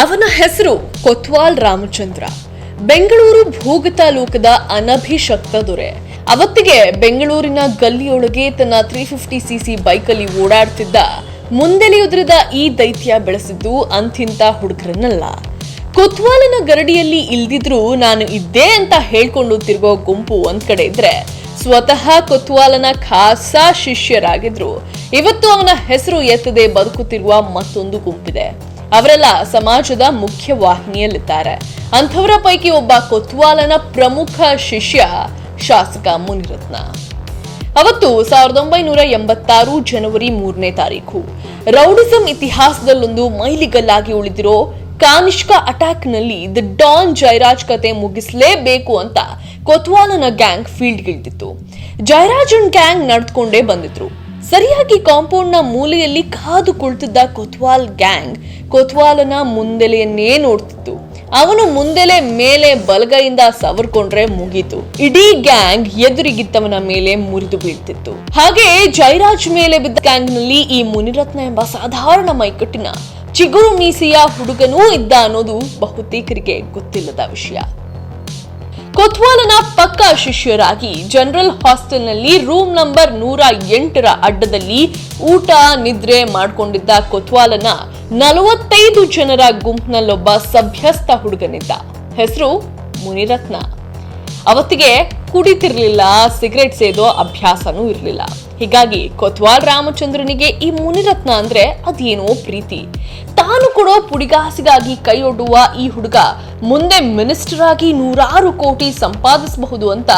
ಅವನ ಹೆಸರು ಕೊತ್ವಾಲ್ ರಾಮಚಂದ್ರ. ಬೆಂಗಳೂರು ಭೂಗತ ಲೋಕದ ಅನಭಿಷಕ್ತ ದೊರೆ. ಅವತ್ತಿಗೆ ಬೆಂಗಳೂರಿನ ಗಲ್ಲಿಯೊಳಗೆ ತನ್ನ ತ್ರೀ ಫಿಫ್ಟಿ ಸಿಸಿ ಬೈಕಲ್ಲಿ ಓಡಾಡ್ತಿದ್ದ ಮುಂದೆಲೆಯುದ್ರದ ಈ ದೈತ್ಯ ಬೆಳೆಸಿದ್ದು ಅಂತಿಂತ ಹುಡುಗರನ್ನಲ್ಲ. ಕೊತ್ವಾಲನ ಗರಡಿಯಲ್ಲಿ ಇಲ್ದಿದ್ರು ನಾನು ಇದ್ದೆ ಅಂತ ಹೇಳ್ಕೊಂಡು ತಿರುಗೋ ಗುಂಪು ಒಂದ್ ಕಡೆ ಇದ್ರೆ, ಸ್ವತಃ ಕೊತ್ವಾಲನ ಖಾಸಾ ಶಿಷ್ಯರಾಗಿದ್ರು. ಇವತ್ತು ಅವನ ಹೆಸರು ಎತ್ತದೆ ಬದುಕುತ್ತಿರುವ ಮತ್ತೊಂದು ಗುಂಪಿದೆ. ಅವರೆಲ್ಲ ಸಮಾಜದ ಮುಖ್ಯ ವಾಹಿನಿಯಲ್ಲಿದ್ದಾರೆ. ಅಂಥವರ ಪೈಕಿ ಒಬ್ಬ ಕೊತ್ವಾಲನ ಪ್ರಮುಖ ಶಿಷ್ಯ ಶಾಸಕ ಮುನಿರತ್ನ. ಅವತ್ತು ಸಾವಿರದ ಒಂಬೈನೂರ ಎಂಬತ್ತಾರು ಜನವರಿ ಮೂರನೇ ತಾರೀಕು. ರೌಡಿಸಂ ಇತಿಹಾಸದಲ್ಲೊಂದು ಮೈಲಿಗಲ್ಲಾಗಿ ಉಳಿದಿರೋ ಕಾನಿಷ್ಕ ಅಟ್ಯಾಕ್ನಲ್ಲಿ ದ ಡಾನ್ ಜಯರಾಜ್ ಕತೆ ಮುಗಿಸಲೇಬೇಕು ಅಂತ ಕೊತ್ವಾಲನ ಗ್ಯಾಂಗ್ ಫೀಲ್ಡ್ಗಿಳಿದಿತ್ತು ಜಯರಾಜನ್ ಗ್ಯಾಂಗ್ ನಡೆದುಕೊಂಡೇ ಬಂದಿದ್ರು. ಸರಿಯಾಗಿ ಕಾಂಪೌಂಡ್ನ ಮೂಲೆಯಲ್ಲಿ ಕಾದು ಕುಳಿತಿದ್ದ ಕೊತ್ವಾಲ್ ಗ್ಯಾಂಗ್ ಕೊತ್ವಾಲನ ಮುಂದೆಲೆಯನ್ನೇ ನೋಡ್ತಿತ್ತು. ಅವನು ಮುಂದೆಲೆ ಮೇಲೆ ಬಲಗೈಯಿಂದ ಸವರ್ಕೊಂಡ್ರೆ ಮುಗೀತು. ಇಡೀ ಗ್ಯಾಂಗ್ ಎದುರಿಗಿತ್ತವನ ಮೇಲೆ ಮುರಿದು ಬೀಳ್ತಿತ್ತು. ಹಾಗೆ ಜೈರಾಜ್ ಮೇಲೆ ಬಿದ್ದ ಗ್ಯಾಂಗ್ನಲ್ಲಿ ಈ ಮುನಿರತ್ನ ಎಂಬ ಸಾಧಾರಣ ಮೈಕಟ್ಟಿನ ಚಿಗುರು ಮೀಸೆಯ ಹುಡುಗನೂ ಇದ್ದ ಅನ್ನೋದು ಬಹುತೇಕರಿಗೆ ಗೊತ್ತಿಲ್ಲದ ವಿಷಯ. ಕೊತ್ವಾಲನ ಪಕ್ಕ ಶಿಷ್ಯರಾಗಿ ಜನರಲ್ ಹಾಸ್ಟೆಲ್ನಲ್ಲಿ ರೂಮ್ ನಂಬರ್ ನೂರ ಎಂಟರ ಅಡ್ಡದಲ್ಲಿ ಊಟ, ನಿದ್ರೆ ಮಾಡಿಕೊಂಡಿದ್ದ ಕೊತ್ವಾಲನ ನಲವತ್ತೈದು ಜನರ ಗುಂಪಿನಲ್ಲೊಬ್ಬ ಸಭ್ಯಸ್ಥ ಹುಡುಗನಿದ್ದ. ಹೆಸರು ಮುನಿರತ್ನ. ಅವತ್ತಿಗೆ ಕುಡಿತಿರ್ಲಿಲ್ಲ, ಸಿಗರೆಟ್ ಸೇದೋ ಅಭ್ಯಾಸನೂ ಇರಲಿಲ್ಲ. ಹೀಗಾಗಿ ಕೊತ್ವಾಲ್ ರಾಮಚಂದ್ರನಿಗೆ ಈ ಮುನಿರತ್ನ ಅಂದ್ರೆ ಅದೇನೋ ಪ್ರೀತಿ. ತಾನು ಕೊಡೋ ಪುಡಿಗಾಸಿಗಾಗಿ ಕೈಯೊಡ್ಡುವ ಈ ಹುಡುಗ ಮುಂದೆ ಮಿನಿಸ್ಟರ್ ಆಗಿ ನೂರಾರು ಕೋಟಿ ಸಂಪಾದಿಸಬಹುದು ಅಂತ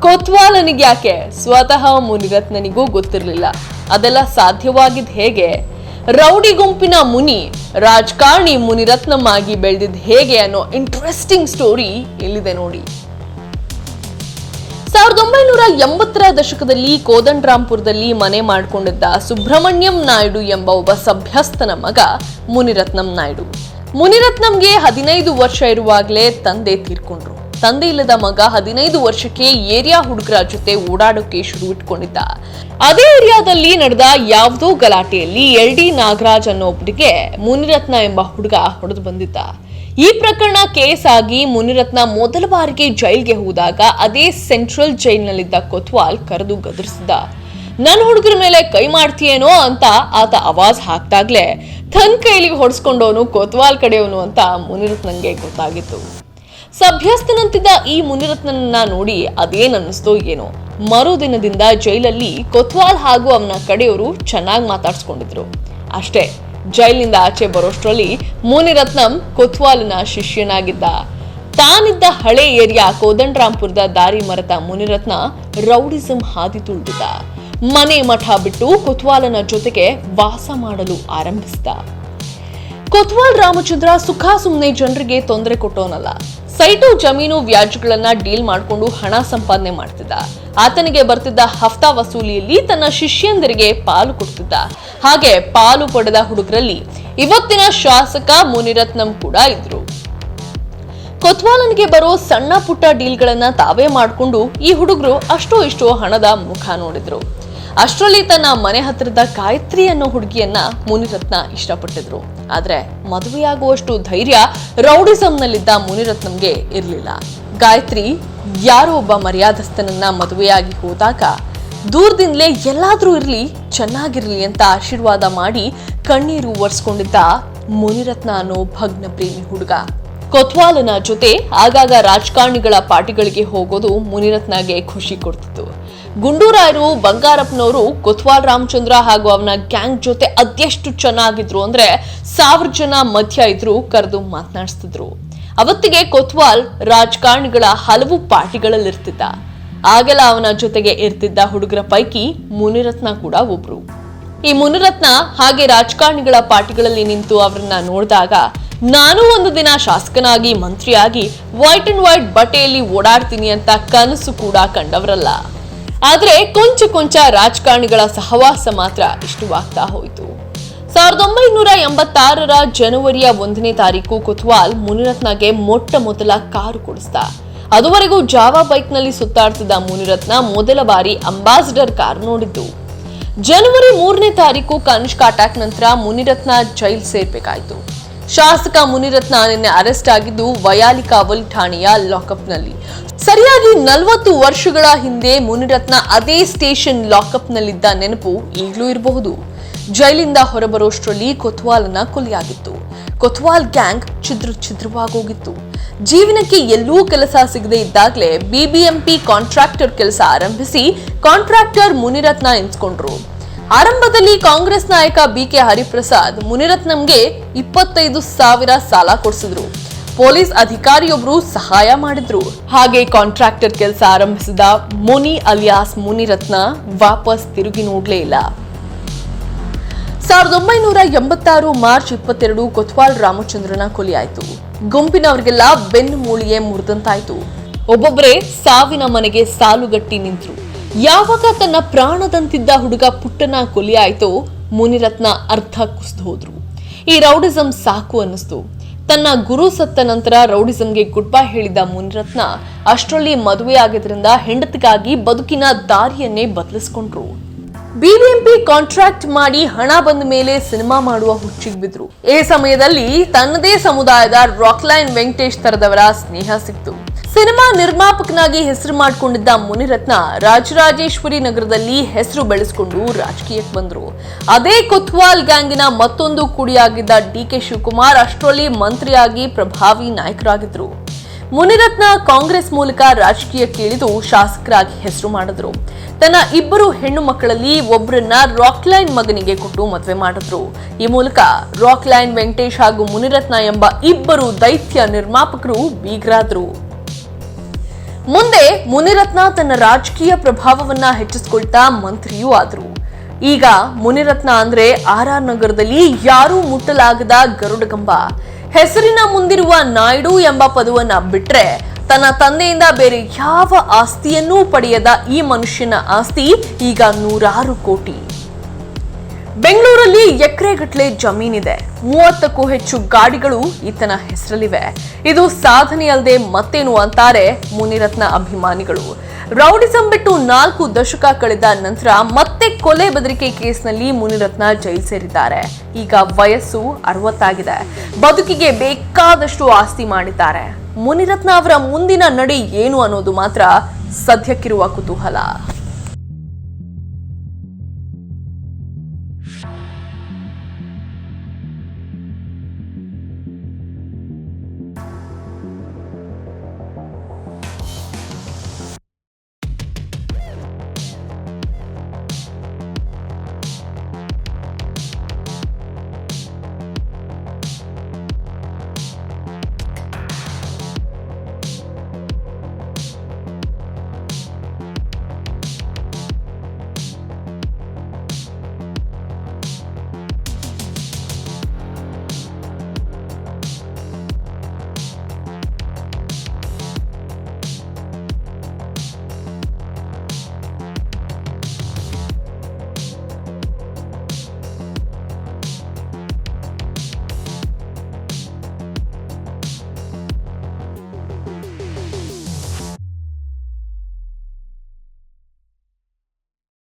ಕೊತ್ವಾಲನಿಗೆ ಯಾಕೆ? ಸ್ವತಃ ಮುನಿರತ್ನನಿಗೂ ಗೊತ್ತಿರಲಿಲ್ಲ. ಅದೆಲ್ಲ ಸಾಧ್ಯವಾಗಿದ್ ಹೇಗೆ? ರೌಡಿ ಗುಂಪಿನ ಮುನಿ, ರಾಜಕಾರಣಿ ಮುನಿರತ್ನಮ್ಮಾಗಿ ಆಗಿ ಬೆಳೆದಿದ್ ಹೇಗೆ ಅನ್ನೋ ಇಂಟ್ರೆಸ್ಟಿಂಗ್ ಸ್ಟೋರಿ ಇಲ್ಲಿದೆ ನೋಡಿ. ಸಾವಿರದ ಒಂಬೈನೂರ ಎಂಬತ್ತರ ದಶಕದಲ್ಲಿ ಕೋದಂಡರಾಂಪುರದಲ್ಲಿ ಮನೆ ಮಾಡಿಕೊಂಡಿದ್ದ ಸುಬ್ರಹ್ಮಣ್ಯಂ ನಾಯ್ಡು ಎಂಬ ಒಬ್ಬ ಸಭ್ಯಸ್ಥನ ಮಗ ಮುನಿರತ್ನಂ ನಾಯ್ಡು. ಮುನಿರತ್ನಂಗೆ ಹದಿನೈದು ವರ್ಷ ಇರುವಾಗಲೇ ತಂದೆ ತೀರ್ಕೊಂಡ್ರು. ತಂದೆ ಇಲ್ಲದ ಮಗ ಹದಿನೈದು ವರ್ಷಕ್ಕೆ ಏರಿಯಾ ಹುಡುಗರ ಜೊತೆ ಓಡಾಡೋಕೆ ಶುರು ಇಟ್ಕೊಂಡಿದ್ದ. ಅದೇ ಏರಿಯಾದಲ್ಲಿ ನಡೆದ ಯಾವುದೋ ಗಲಾಟೆಯಲ್ಲಿ ಎಲ್ ಡಿ ನಾಗರಾಜ್ ಅನ್ನೋ ಒಬ್ಬರಿಗೆ ಮುನಿರತ್ನ ಎಂಬ ಹುಡುಗ ಹೊಡೆದು ಬಂದಿದ್ದ. ಈ ಪ್ರಕರಣ ಕೇಸ್ ಆಗಿ ಮುನಿರತ್ನ ಮೊದಲ ಬಾರಿಗೆ ಜೈಲ್ಗೆ ಹೋದಾಗ ಅದೇ ಸೆಂಟ್ರಲ್ ಜೈಲ್ನಲ್ಲಿದ್ದ ಕೊತ್ವಾಲ್ ಕರೆದು ಗದರಿಸಿದ. ನನ್ನ ಹುಡುಗರ ಮೇಲೆ ಕೈ ಮಾಡ್ತೀಯೇನೋ ಅಂತ ಆತ ಅವಾಜ್ ಹಾಕ್ದಾಗ್ಲೇ ತನ್ನ ಕೈಲಿ ಹೊಡ್ಸ್ಕೊಂಡವನು ಕೊತ್ವಾಲ್ ಕಡೆಯವನು ಅಂತ ಮುನಿರತ್ನಂಗೆ ಗೊತ್ತಾಗಿತ್ತು. ಸಭ್ಯಸ್ಥನಂತಿದ್ದ ಈ ಮುನಿರತ್ನನ್ನ ನೋಡಿ ಅದೇನ್ ಅನ್ನಿಸ್ತೋ ಏನೋ. ಮರುದಿನದಿಂದ ಜೈಲಲ್ಲಿ ಕೊತ್ವಾಲ್ ಹಾಗೂ ಅವನ ಕಡೆಯವರು ಚೆನ್ನಾಗಿ ಮಾತಾಡ್ಸ್ಕೊಂಡಿದ್ರು. ಅಷ್ಟೇ. ಜೈಲಿನಿಂದ ಆಚೆ ಬರೋಷ್ಟರಲ್ಲಿ ಮುನಿರತ್ನಂ ಕೊತ್ವಾಲಿನ ಶಿಷ್ಯನಾಗಿದ್ದ. ತಾನಿದ್ದ ಹಳೆ ಏರಿಯಾ ಕೋದಂಡರಾಂಪುರದ ದಾರಿ ಮರೆತ ಮುನಿರತ್ನ ರೌಡಿಸಂ ಹಾದಿ ತುಳಿದಿದ್ದ. ಮನೆ ಮಠ ಬಿಟ್ಟು ಕೊತ್ವಾಲನ ಜೊತೆಗೆ ವಾಸ ಮಾಡಲು ಆರಂಭಿಸಿದ. ಕೊತ್ವಾಲ್ ರಾಮಚಂದ್ರ ಸುಖ ಸುಮ್ಮನೆ ಜನರಿಗೆ ತೊಂದರೆ ಕೊಟ್ಟೋನಲ್ಲ ಸೈಟು ಜಮೀನು ವ್ಯಾಜ್ಯಗಳನ್ನ ಡೀಲ್ ಮಾಡಿಕೊಂಡು ಹಣ ಸಂಪಾದನೆ ಮಾಡ್ತಿದ್ದ. ಆತನಿಗೆ ಬರ್ತಿದ್ದ ಹಫ್ತಾ ವಸೂಲಿಯಲ್ಲಿ ತನ್ನ ಶಿಷ್ಯಂದರಿಗೆ ಪಾಲು ಕೊಡ್ತಿದ್ದ. ಹಾಗೆ ಪಾಲು ಪಡೆದ ಹುಡುಗರಲ್ಲಿ ಇವತ್ತಿನ ಶಾಸಕ ಮುನಿರತ್ನಂ ಕೂಡ ಇದ್ರು. ಕೊತ್ವಾಲನ್ಗೆ ಬರೋ ಸಣ್ಣ ಪುಟ್ಟ ಡೀಲ್ಗಳನ್ನ ತಾವೇ ಮಾಡಿಕೊಂಡು ಈ ಹುಡುಗರು ಅಷ್ಟೋ ಇಷ್ಟೋ ಹಣದ ಮುಖ ನೋಡಿದ್ರು. ಅಷ್ಟರಲ್ಲಿ ತನ್ನ ಮನೆ ಹತ್ತಿರದ ಗಾಯತ್ರಿ ಅನ್ನೋ ಹುಡುಗಿಯನ್ನ ಮುನಿರತ್ನ ಇಷ್ಟಪಟ್ಟಿದ್ರು. ಆದ್ರೆ ಮದುವೆಯಾಗುವಷ್ಟು ಧೈರ್ಯ ರೌಡಿಸಂನಲ್ಲಿದ್ದ ಮುನಿರತ್ನಂಗೆ ಇರಲಿಲ್ಲ. ಗಾಯತ್ರಿ ಯಾರೋ ಒಬ್ಬ ಮರ್ಯಾದಸ್ಥನನ್ನ ಮದುವೆಯಾಗಿ ಹೋದಾಗ ದೂರದಿಂದಲೇ ಎಲ್ಲಾದ್ರೂ ಇರಲಿ, ಚೆನ್ನಾಗಿರ್ಲಿ ಅಂತ ಆಶೀರ್ವಾದ ಮಾಡಿ ಕಣ್ಣೀರು ಒರೆಸ್ಕೊಂಡಿದ್ದ ಮುನಿರತ್ನ ಅನ್ನೋ ಭಗ್ನ ಪ್ರೇಮಿ ಹುಡುಗ. ಕೊತ್ವಾಲನ ಜೊತೆ ಆಗಾಗ ರಾಜಕಾರಣಿಗಳ ಪಾರ್ಟಿಗಳಿಗೆ ಹೋಗೋದು ಮುನಿರತ್ನಗೆ ಖುಷಿ ಕೊಡ್ತಿತ್ತು. ಗುಂಡೂರಾಯರು, ಬಂಗಾರಪ್ಪನವರು, ಕೊತ್ವಾಲ್ ರಾಮಚಂದ್ರ ಹಾಗೂ ಅವನ ಗ್ಯಾಂಗ್ ಜೊತೆ ಅದೆಷ್ಟು ಚೆನ್ನಾಗಿದ್ರು ಅಂದ್ರೆ ಸಾವಿರ ಜನ ಮಧ್ಯ ಇದ್ರು ಕರೆದು ಮಾತನಾಡಿಸ್ತಿದ್ರು. ಅವತ್ತಿಗೆ ಕೊತ್ವಾಲ್ ರಾಜಕಾರಣಿಗಳ ಹಲವು ಪಾರ್ಟಿಗಳಲ್ಲಿರ್ತಿದ್ದ. ಆಗೆಲ್ಲ ಅವನ ಜೊತೆಗೆ ಇರ್ತಿದ್ದ ಹುಡುಗರ ಪೈಕಿ ಮುನಿರತ್ನ ಕೂಡ ಒಬ್ರು. ಈ ಮುನಿರತ್ನ ಹಾಗೆ ರಾಜಕಾರಣಿಗಳ ಪಾರ್ಟಿಗಳಲ್ಲಿ ನಿಂತು ಅವರನ್ನ ನೋಡಿದಾಗ ನಾನು ಒಂದು ದಿನ ಶಾಸಕನಾಗಿ ಮಂತ್ರಿಯಾಗಿ ವೈಟ್ ಅಂಡ್ ವೈಟ್ ಬಟ್ಟೆಯಲ್ಲಿ ಓಡಾಡ್ತೀನಿ ಅಂತ ಕನಸು ಕೂಡ ಕಂಡವರಲ್ಲ. ಆದರೆ ಕೊಂಚ ಕೊಂಚ ರಾಜಕಾರಣಿಗಳ ಸಹವಾಸ ಮಾತ್ರ ಇಷ್ಟವಾಗ್ತಾ ಹೋಯಿತು. ಸಾವಿರದ ಒಂಬೈನೂರ ಎಂಬತ್ತಾರರ ಜನವರಿಯ ಒಂದನೇ ತಾರೀಕು ಕೊತ್ವಾಲ್ ಮುನಿರತ್ನಗೆ ಮೊಟ್ಟ ಮೊದಲ ಕಾರು ಕೊಡಿಸ್ದ. ಅದುವರೆಗೂ ಜಾವಾ ಬೈಕ್ನಲ್ಲಿ ಸುತ್ತಾಡ್ತಿದ್ದ ಮುನಿರತ್ನ ಮೊದಲ ಬಾರಿ ಅಂಬಾಸಿಡರ್ ಕಾರ್ ನೋಡಿದ್ದು. ಜನವರಿ ಮೂರನೇ ತಾರೀಕು ಕನಿಷ್ಕ ಅಟ್ಯಾಕ್ ನಂತರ ಮುನಿರತ್ನ ಜೈಲ್ ಸೇರ್ಬೇಕಾಯ್ತು. ಶಾಸಕ ಮುನಿರತ್ನ ನಿನ್ನೆ ಅರೆಸ್ಟ್ ಆಗಿದ್ದು ವಯಾಲಿಕಾವಲ್ ಠಾಣೆಯ ಲಾಕಪ್ನಲ್ಲಿ. ಸರಿಯಾಗಿ ನಲವತ್ತು ವರ್ಷಗಳ ಹಿಂದೆ ಮುನಿರತ್ನ ಅದೇ ಸ್ಟೇಷನ್ ಲಾಕಪ್ನಲ್ಲಿದ್ದ ನೆನಪು ಈಗಲೂ ಇರಬಹುದು. ಜೈಲಿಂದ ಹೊರಬರೋಷ್ಟರಲ್ಲಿ ಕೊತ್ವಾಲ್ನ ಕೊಲೆಯಾಗಿತ್ತು. ಕೊತ್ವಾಲ್ ಗ್ಯಾಂಗ್ ಛಿದ್ರ ಛಿದ್ರವಾಗೋಗಿತ್ತು. ಜೀವನಕ್ಕೆ ಎಲ್ಲೂ ಕೆಲಸ ಸಿಗದೆ ಇದ್ದಾಗಲೇ ಬಿಬಿಎಂಪಿ ಕಾಂಟ್ರಾಕ್ಟರ್ ಕೆಲಸ ಆರಂಭಿಸಿ ಕಾಂಟ್ರಾಕ್ಟರ್ ಮುನಿರತ್ನ ಎನ್ಸ್ಕೊಂಡ್ರು. ಆರಂಭದಲ್ಲಿ ಕಾಂಗ್ರೆಸ್ ನಾಯಕ ಬಿಕೆ ಹರಿಪ್ರಸಾದ್ ಮುನಿರತ್ನಂಗೆ ಇಪ್ಪತ್ತೈದು ಸಾವಿರ ಸಾಲ ಕೊಡಿಸಿದ್ರು. ಪೊಲೀಸ್ ಅಧಿಕಾರಿಯೊಬ್ರು ಸಹಾಯ ಮಾಡಿದ್ರು. ಹಾಗೆ ಕಾಂಟ್ರಾಕ್ಟರ್ ಕೆಲಸ ಆರಂಭಿಸಿದ ಮುನಿ ಅಲಿಯಾಸ್ ಮುನಿರತ್ನ ವಾಪಸ್ ತಿರುಗಿ ನೋಡ್ಲೇ ಇಲ್ಲ. ಸಾವಿರದ ಒಂಬೈನೂರ ಎಂಬತ್ತಾರು ಮಾರ್ಚ್ ಇಪ್ಪತ್ತೆರಡು ಕೊತ್ವಾಲ್ ರಾಮಚಂದ್ರನ ಕೊಲೆಯಾಯಿತು. ಗುಂಪಿನವರಿಗೆಲ್ಲ ಬೆನ್ನು ಮೂಳಿಯೇ ಮುರಿದಂತಾಯ್ತು. ಒಬ್ಬೊಬ್ಬರೇ ಸಾವಿನ ಮನೆಗೆ ಸಾಲುಗಟ್ಟಿ ನಿಂತ್ರು. ಯಾವಾಗ ತನ್ನ ಪ್ರಾಣದಂತಿದ್ದ ಹುಡುಗ ಪುಟ್ಟನ ಕೊಲೆಯಾಯ್ತೋ ಮುನಿರತ್ನ ಅರ್ಧ ಕುಸಿದು ಹೋದ್ರು. ಈ ರೌಡಿಸಂ ಸಾಕು ಅನ್ನಿಸ್ತು. ತನ್ನ ಗುರು ಸತ್ತ ನಂತರ ರೌಡಿಸಂಗೆ ಗುಡ್ ಬೈ ಹೇಳಿದ ಮುನಿರತ್ನ ಅಷ್ಟರಲ್ಲಿ ಮದುವೆ ಆಗಿದ್ರಿಂದ ಹೆಂಡತಿಗಾಗಿ ಬದುಕಿನ ದಾರಿಯನ್ನೇ ಬದಲಿಸ್ಕೊಂಡ್ರು. ಬಿಬಿಎಂಪಿ ಕಾಂಟ್ರಾಕ್ಟ್ ಮಾಡಿ ಹಣ ಬಂದ ಮೇಲೆ ಸಿನಿಮಾ ಮಾಡುವ ಹುಚ್ಚಿಗೆ ಬಿದ್ರು. ಈ ಸಮಯದಲ್ಲಿ ತನ್ನದೇ ಸಮುದಾಯದ ರಾಕ್ಲೈನ್ ವೆಂಕಟೇಶ್ ತರದವರ ಸ್ನೇಹ ಸಿಕ್ತು. ಸಿನಿಮಾ ನಿರ್ಮಾಪಕನಾಗಿ ಹೆಸರು ಮಾಡಿಕೊಂಡಿದ್ದ ಮುನಿರತ್ನ ರಾಜರಾಜೇಶ್ವರಿ ನಗರದಲ್ಲಿ ಹೆಸರು ಬೆಳೆಸಿಕೊಂಡು ರಾಜಕೀಯಕ್ಕೆ ಬಂದರು. ಅದೇ ಕೊತ್ವಾಲ್ ಗ್ಯಾಂಗಿನ ಮತ್ತೊಂದು ಕುಡಿಯಾಗಿದ್ದ ಡಿ ಕೆ ಶಿವಕುಮಾರ್ ಅಷ್ಟರಲ್ಲಿ ಮಂತ್ರಿಯಾಗಿ ಪ್ರಭಾವಿ ನಾಯಕರಾಗಿದ್ದರು ಮುನಿರತ್ನ ಕಾಂಗ್ರೆಸ್ ಮೂಲಕ ರಾಜಕೀಯಕ್ಕೆ ಕೇಳಿದು ಶಾಸಕರಾಗಿ ಹೆಸರು ಮಾಡಿದ್ರು. ತನ್ನ ಇಬ್ಬರು ಹೆಣ್ಣು ಮಕ್ಕಳಲ್ಲಿ ಒಬ್ಬರನ್ನ ರಾಕ್ಲೈನ್ ಮಗನಿಗೆ ಕೊಟ್ಟು ಮದುವೆ ಮಾಡಿದ್ರು. ಈ ಮೂಲಕ ರಾಕ್ಲೈನ್ ವೆಂಕಟೇಶ್ ಹಾಗೂ ಮುನಿರತ್ನ ಎಂಬ ಇಬ್ಬರು ದೈತ್ಯ ನಿರ್ಮಾಪಕರು ಬೀಗರಾದ್ರು. ಮುಂದೆ ಮುನಿರತ್ನ ತನ್ನ ರಾಜಕೀಯ ಪ್ರಭಾವವನ್ನ ಹೆಚ್ಚಿಸಿಕೊಳ್ತಾ ಮಂತ್ರಿಯೂ ಆದರು. ಈಗ ಮುನಿರತ್ನ ಅಂದ್ರೆ ಆರ್ ಆರ್ ನಗರದಲ್ಲಿ ಯಾರೂ ಮುಟ್ಟಲಾಗದ ಗರುಡಗಂಬ. ಹೆಸರಿನ ಮುಂದಿರುವ ನಾಯ್ಡು ಎಂಬ ಪದವನ್ನ ಬಿಟ್ರೆ ತನ್ನ ತಂದೆಯಿಂದ ಬೇರೆ ಯಾವ ಆಸ್ತಿಯನ್ನೂ ಪಡೆಯದ ಈ ಮನುಷ್ಯನ ಆಸ್ತಿ ಈಗ ನೂರಾರು ಕೋಟಿ. ಬೆಂಗಳೂರಲ್ಲಿ ಎಕರೆಗಟ್ಟಲೆ ಜಮೀನಿದೆ. ಮೂವತ್ತಕ್ಕೂ ಹೆಚ್ಚು ಗಾಡಿಗಳು ಈತನ ಹೆಸರಲ್ಲಿವೆ. ಇದು ಸಾಧನೆಯಲ್ಲದೆ ಮತ್ತೇನು ಅಂತಾರೆ ಮುನಿರತ್ನ ಅಭಿಮಾನಿಗಳು. ರೌಡಿಸಂ ಬಿಟ್ಟು ನಾಲ್ಕು ದಶಕ ಕಳೆದ ನಂತರ ಮತ್ತೆ ಕೊಲೆ ಬೆದರಿಕೆ ಕೇಸ್ನಲ್ಲಿ ಮುನಿರತ್ನ ಜೈಲು ಸೇರಿದ್ದಾರೆ. ಈಗ ವಯಸ್ಸು ಅರವತ್ತಾಗಿದೆ. ಬದುಕಿಗೆ ಬೇಕಾದಷ್ಟು ಆಸ್ತಿ ಮಾಡಿದ್ದಾರೆ. ಮುನಿರತ್ನ ಅವರ ಮುಂದಿನ ನಡೆ ಏನು ಅನ್ನೋದು ಮಾತ್ರ ಸದ್ಯಕ್ಕಿರುವ ಕುತೂಹಲ.